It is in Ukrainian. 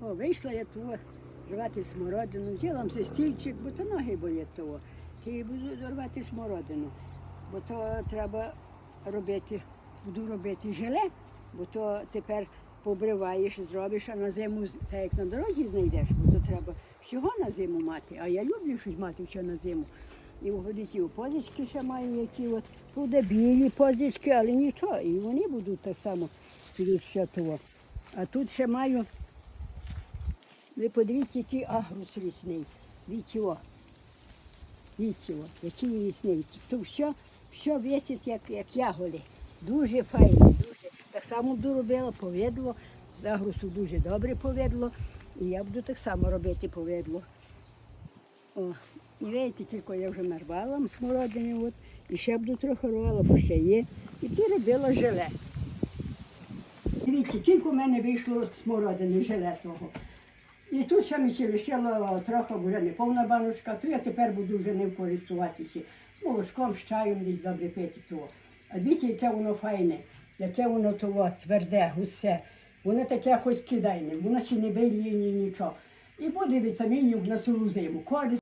О, вийшла я того рвати смородину, взяла все стільчик, бо то ноги болять того. Ті буду рвати смородину, бо то треба робити, буду робити желе, бо то тепер побриваєш, зробиш, а на зиму, так як на дорозі знайдеш, бо то треба всього на зиму мати. А я люблю щось мати все на зиму. І вгодить, і позички ще маю які от, буде білі позички, але нічого, і вони будуть так само того. А тут ще маю ви подивіться, який агрус рісний. Від цього. Який рісний. То все, все висить, як, як ягоди. Дуже файно, дуже. Так само буду робила повидло. З агрусу дуже добре повидло. І я буду так само робити повидло. О, і видите, тільки я вже нарвала смородини, от, і ще буду трохи робила, бо ще є. І буду робила желе. Дивіться, тільки в мене вийшло смородини желе того. І тут ще мені ще лишило трохи, вже не повна баночка, то я тепер буду вже ним користуватися. З молочком, з чаєм десь добре пити того. А дивіться, яке воно файне, яке воно того тверде, густе. Воно таке хоч кидайне, воно ще не виліє ні нічого. І буде вітамінів на цілу зиму.